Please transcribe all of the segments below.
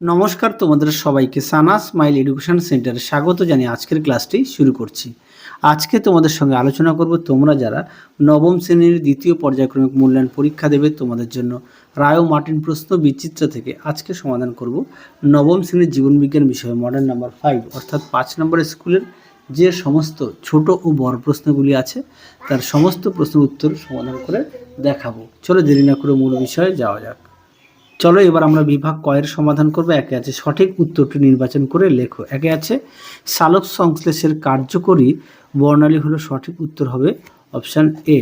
নমস্কার তোমাদের সবাইকে সানা স্মাইল এডুকেশন সেন্টারে স্বাগত জানিয়ে আজকের ক্লাসটি শুরু করছি। আজকে তোমাদের সঙ্গে আলোচনা করব তোমরা যারা নবম শ্রেণির দ্বিতীয় পর্যায়ক্রমিক মূল্যায়ন পরীক্ষা দেবে, তোমাদের জন্য রায় মার্টিন প্রশ্ন বিচিত্র থেকে আজকে সমাধান করব নবম শ্রেণির জীবনবিজ্ঞান বিষয়ে মডেল নাম্বার ফাইভ অর্থাৎ পাঁচ নম্বর স্কুলের যে সমস্ত ছোট ও বড় প্রশ্নগুলি আছে, তার সমস্ত প্রশ্নের উত্তর সমাধান করে দেখাবো। চলো দেরি না করে মূল বিষয়ে যাওয়া যাক। চলো এবার আমরা বিভাগ কয়ের সমাধান করব। একে আছে সঠিক উত্তরটি নির্বাচন করে লেখো। একে আছে সালোক সংশ্লেষের কার্যকরী। বর্ণালী হলো সঠিক উত্তর হবে অপশান এ।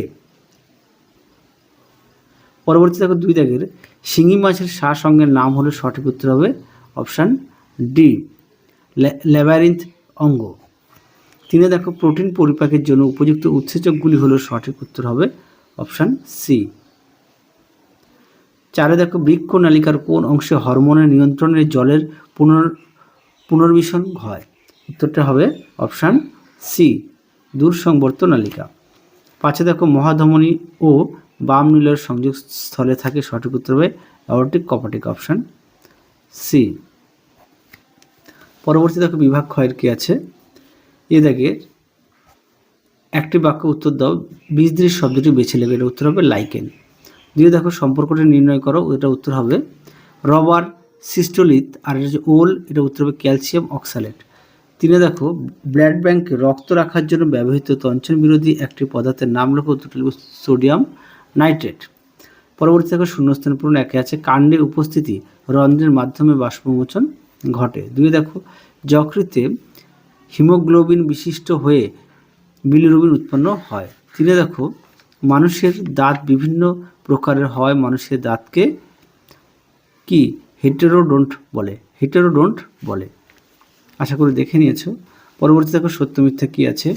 পরবর্তী দেখো দুই দাগের। শিঙি মাছের শ্বাস সঙ্গের নাম হলো সঠিক উত্তর হবে অপশান ডি। ল্যাবারিন্থ অঙ্গ। তিনে দেখো প্রোটিন পরিপাকের জন্য উপযুক্ত উৎসেচকগুলি হলো সঠিক উত্তর হবে অপশান সি। চারে দেখো বৃক্ষ নালিকার কোন অংশে হরমোনের নিয়ন্ত্রণে জলের পুনর পুনর্মিশন হয়? উত্তরটা হবে অপশান সি, দূরসংবর্ত নালিকা। পাঁচে দেখো মহাধমনী ও বাম নীলের সংযোগ স্থলে থাকে সঠিক উত্তর হবে অ্যাওরটিক কপাটিক অপশান সি। পরবর্তী দেখো বিভাগ ক্ষয়ের কি আছে? এ দেখে একটি বাক্য উত্তর দাও বীজদৃশ শব্দটি বেছে নেবে এটা উত্তর হবে লাইকেন। দিয়ে দেখো সম্পর্কটি নির্ণয় করো এটা উত্তর হবে রবার সিস্টোলিথ, আর এটা হচ্ছে ওল এটা উত্তর হবে ক্যালসিয়াম অক্সালেট তিনে দেখো, ব্লাড ব্যাংকে রক্ত রাখার জন্য ব্যবহৃত তঞ্চন বিরোধী একটি পদার্থের নাম লেখো লিখো সোডিয়াম নাইট্রেট। পরবর্তী দেখো শূন্যস্থান পূরণ একে আছে কাণ্ডে উপস্থিতি রন্ধ্রের মাধ্যমে বাষ্পমোচন ঘটে। দুই দেখো, যকৃতে হিমোগ্লোবিন বিশিষ্ট হয়ে বিলিরুবিন উৎপন্ন হয়। তিনে দেখো, মানুষের দাঁত বিভিন্ন প্রকারের হয় মানুষের দাঁতকে কি? হেটেরোডোন্ট বলে। হেটেরোডোন্ট বলে। আশা করি দেখে নিয়েছো। পরবর্তী দেখো সত্য মিথ্যা কী আছে?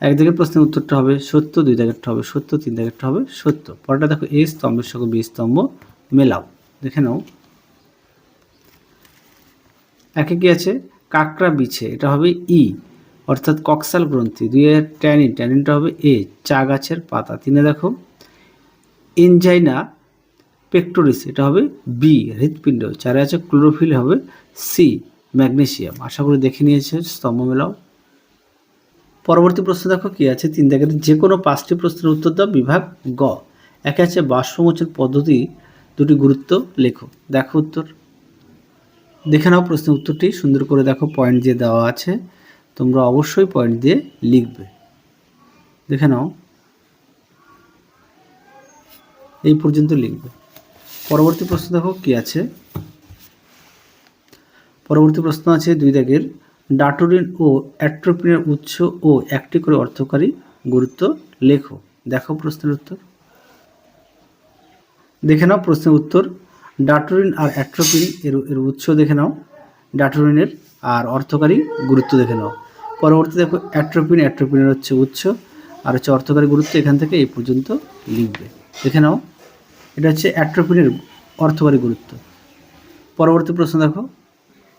এক দিকের প্রশ্নের উত্তরটা হবে সত্য, দুই দাগেরটা হবে সত্য, তিন দাগেরটা হবে সত্য। পরটা দেখো এ স্তম্ভের সঙ্গে বি স্তম্ভ মেলাও। দেখে নাও। একে কি আছে? কাকড়া বিছে, এটা হবে ই। অর্থাৎ কক্সাল গ্রন্থি। দুইয়ে ট্যানিন, ট্যানিনটা হবে এ, চা গাছের পাতা। তিনে দেখো। এনজাইনা পেক্টোরিস, এটা হবে বি হৃৎপিণ্ড চারে আছে ক্লোরোফিল, হবে সি ম্যাগনেসিয়াম। আশা করি দেখে নিয়েছে স্তম্ভ মেলাও। পরবর্তী প্রশ্ন দেখো, কি আছে? তিন দাগের যে কোনো পাঁচটি প্রশ্নের উত্তর দাও, বিভাগ গ। একে আছে বাষ্পমোচন পদ্ধতি, দুটি গুরুত্ব, লেখো। দেখো উত্তর। দেখে নাও প্রশ্নের উত্তরটি, সুন্দর করে দেখো পয়েন্ট দিয়ে দেওয়া আছে। তোমরা অবশ্যই পয়েন্ট দিয়ে লিখবে। দেখে নাও। এই পর্যন্ত লিখবে। পরবর্তী প্রশ্ন দেখো কি আছে? পরবর্তী প্রশ্ন আছে দুই দাগের। ডাটোরিন ও অ্যাট্রোপিনের উৎস ও একটি করে অর্থকারী গুরুত্ব লেখো। দেখো প্রশ্নের উত্তর। দেখে নাও প্রশ্নের উত্তর। ডাটোরিন আর অ্যাট্রোপিন এর এর উৎস দেখে নাও। ডাটোরিনের আর অর্থকারী গুরুত্ব দেখে নাও। পরবর্তী দেখো অ্যাট্রোপিন, অ্যাট্রোপিনের হচ্ছে উৎস। আর হচ্ছে অর্থকারী গুরুত্ব এখান থেকে এই পর্যন্ত লিখবে। দেখে নাও। এটা হচ্ছে অ্যাট্রোপিনের অর্থকারী গুরুত্ব। পরবর্তী প্রশ্ন দেখো।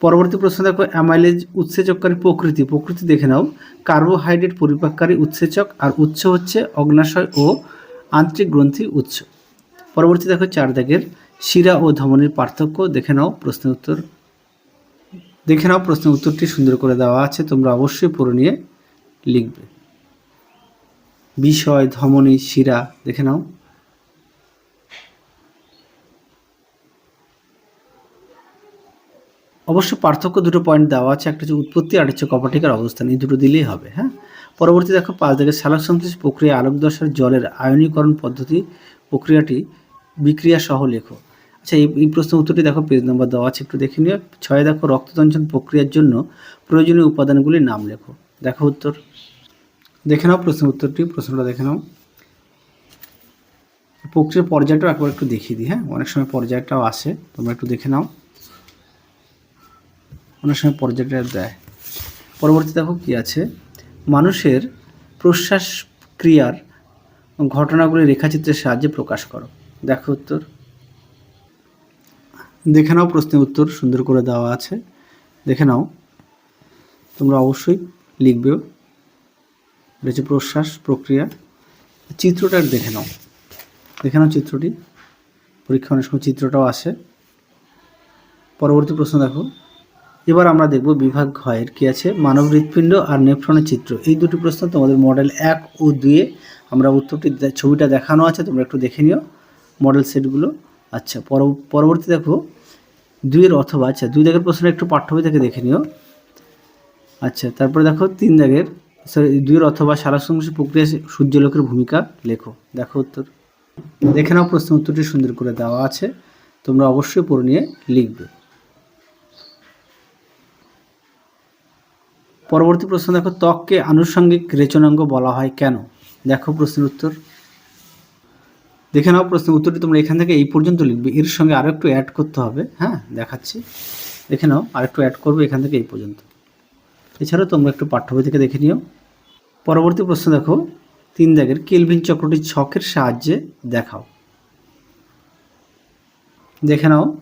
পরবর্তী প্রশ্ন দেখো, অ্যামাইলেজ উৎসেচককারী প্রকৃতি। প্রকৃতি দেখে নাও। কার্বোহাইড্রেট পরিপাককারী উৎসেচক আর উৎস হচ্ছে অগ্নাশয় ও আন্তরিক গ্রন্থি উৎস। পরবর্তী দেখো চার দাগের শিরা ও ধমনির পার্থক্য দেখে নাও প্রশ্নের উত্তর। দেখে নাও প্রশ্নের উত্তরটি সুন্দর করে দেওয়া আছে, তোমরা অবশ্যই পড়ে নিয়ে লিখবে। বিষয়, ধমনী, শিরা দেখে নাও। অবশ্য পার্থক্য দুটো পয়েন্ট দেওয়া আছে, একটা হচ্ছে উৎপত্তি আর হচ্ছে কপাটিকার অবস্থান, এই দুটো দিলেই হবে হ্যাঁ? পরবর্তী দেখো, পাঁচ দেখে সালোক সংশ্লেষ প্রক্রিয়া আলোক দশার জলের আয়নীকরণ পদ্ধতি প্রক্রিয়াটি বিক্রিয়া সহ লেখো। আচ্ছা এই এই প্রশ্নের উত্তরটি দেখো পেজ নম্বর দেওয়া আছে, একটু দেখে নিও। ছয় দেখো রক্ততঞ্চন প্রক্রিয়ার জন্য প্রয়োজনীয় উপাদানগুলির নাম লেখো। দেখো উত্তর। দেখে নাও প্রশ্নের উত্তরটি, প্রশ্নটা দেখে নাও। প্রক্রিয়ার পর্যায়টাও একবার একটু দেখিয়ে দিই হ্যাঁ? অনেক সময় পর্যায়টাও আসে, তোমরা একটু দেখে নাও। অনেক সময় পর্যায়টা দেয়। পরবর্তী দেখো কি আছে? মানুষের প্রশ্বাস ক্রিয়ার ঘটনাগুলি রেখাচিত্রের সাহায্যে প্রকাশ করো। দেখো উত্তর। দেখে নাও প্রশ্নের উত্তর, সুন্দর করে দেওয়া আছে। দেখে নাও। তোমরা অবশ্যই লিখবেও। হচ্ছে প্রশ্বাস প্রক্রিয়া। চিত্রটা দেখে নাও। দেখে নাও চিত্রটি। পরীক্ষা অনেক সময় চিত্রটাও আসে। পরবর্তী প্রশ্ন দেখো। এবার আমরা দেখব বিভাগ ঘয়ের কি আছে, মানব হৃৎপিণ্ড আর নেফ্রনের চিত্র। এই দুটি প্রশ্ন তোমাদের মডেল এক ও দুয়ে আমরা উত্তরটি ছবিটা দেখানো আছে, তোমরা একটু দেখে নিও মডেল সেটগুলো। আচ্ছা পরবর্তী দেখো, দুইয়ের অথবা আচ্ছা দুই দাগের প্রশ্ন একটু পাঠ্যবই থেকে দেখে নিও। আচ্ছা তারপরে দেখো, তিন দাগের সরি দুইয়ের অথবা সারাংশ প্রক্রিয়া সূর্যলোকের ভূমিকা লেখো। দেখো উত্তর। দেখে নাও প্রশ্ন উত্তরটি সুন্দর করে দেওয়া আছে, তোমরা অবশ্যই পড়ে নিয়ে লিখবে। পরবর্তী প্রশ্ন, দেখো, ত্বককে আনুষঙ্গিক রেচনাঙ্গ বলা হয় কেন? দেখো প্রশ্নের উত্তর। দেখে নাও প্রশ্নের উত্তরটি, তোমরা এখান থেকে এই পর্যন্ত লিখবে। এর সঙ্গে আরও একটু অ্যাড করতে হবে হ্যাঁ? দেখাচ্ছি। দেখে নাও, আরেকটু অ্যাড করবে এখান থেকে এই পর্যন্ত। এছাড়াও তোমরা একটু পাঠ্য বই থেকে দেখে নিও। পরবর্তী প্রশ্ন, দেখো, তিন দাগের কেলভিন চক্রটি ছকের সাহায্যে দেখাও। দেখে নাও।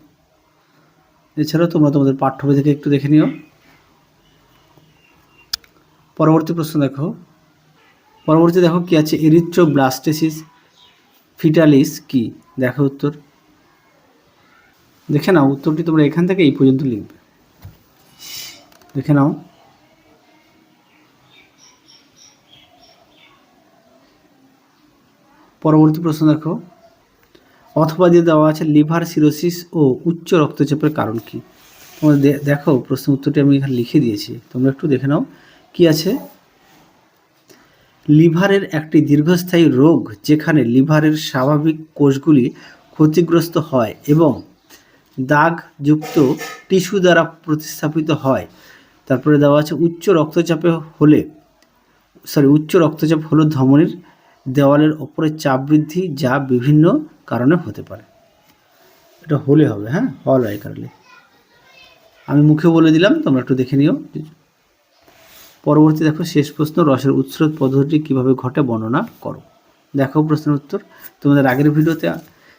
এছাড়াও তোমরা তোমাদের পাঠ্য বই থেকে একটু দেখে নিও। পরবর্তী প্রশ্ন দেখো। পরবর্তী দেখো কি আছে? এরিথ্রোব্লাস্টেসিস ফিটালিস কি? দেখো উত্তর। দেখে নাও, উত্তরটি তোমরা এখান থেকে এই পর্যন্ত লিখবে। দেখে নাও। পরবর্তী প্রশ্ন দেখো। অথবা দিয়ে দেওয়া আছে, লিভার সিরোসিস ও উচ্চ রক্তচাপের কারণ কি? তোমরা দেখো প্রশ্ন উত্তরটি আমি এখানে লিখে দিয়েছি। তোমরা একটু দেখে নাও। কি আছে? লিভারের একটি দীর্ঘস্থায়ী রোগ যেখানে লিভারের স্বাভাবিক কোষগুলি ক্ষতিগ্রস্ত হয় এবং দাগযুক্ত টিস্যু দ্বারা প্রতিস্থাপিত হয়। তারপরে দেওয়া আছে, উচ্চ রক্তচাপে হলে সরি উচ্চ রক্তচাপ হলো ধমনির দেওয়ালের ওপরে চাপ বৃদ্ধি যা বিভিন্ন কারণে হতে পারে। এটা হলে হবে হ্যাঁ? হল আই কারলে আমি মুখে বলে দিলাম, তোমরা একটু দেখে নিও। পরবর্তী দেখো শেষ প্রশ্ন, রসের উৎস্রোত পদ্ধতি কীভাবে ঘটে বর্ণনা করো। দেখো প্রশ্নের উত্তর। তোমাদের আগের ভিডিওতে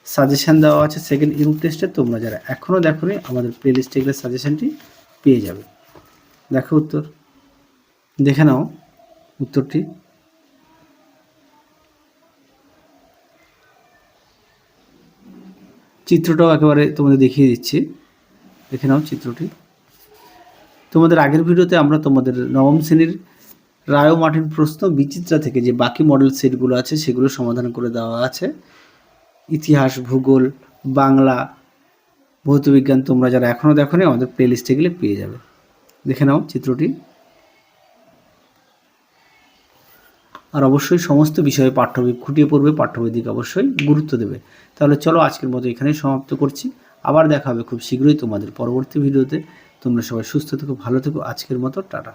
সাজেশান দেওয়া আছে সেকেন্ড ইউনিট টেস্টে তোমরা যারা এখনও দেখোনি, আমাদের প্লে লিস্টে গেলে সাজেশানটি পেয়ে যাবে। দেখো উত্তর। দেখে নাও উত্তরটি। চিত্রটাও একেবারে তোমাদের দেখিয়ে দিচ্ছি। দেখে নাও চিত্রটি। তোমাদের আগের ভিডিওতে আমরা তোমাদের নবম শ্রেণির রায় মার্টিন প্রশ্ন বিচিত্রা থেকে যে বাকি মডেল সেটগুলো আছে সেগুলো সমাধান করে দেওয়া আছে। ইতিহাস, ভূগোল, বাংলা, ভৌতবিজ্ঞান তোমরা যারা এখনও দেখোনি আমাদের প্লে লিস্টে গেলে পেয়ে যাবে। দেখে নাও চিত্রটি। আর অবশ্যই সমস্ত বিষয়ে পাঠ্যবই খুঁটিয়ে পড়বে পাঠ্য বই দিকে অবশ্যই গুরুত্ব দেবে। তাহলে চলো আজকের মতো এখানেই সমাপ্ত করছি। আবার দেখা হবে খুব শীঘ্রই তোমাদের পরবর্তী ভিডিওতে। তোমরা সবাই সুস্থ থেকো ভালো থেকো। আজকের মতো টাটা।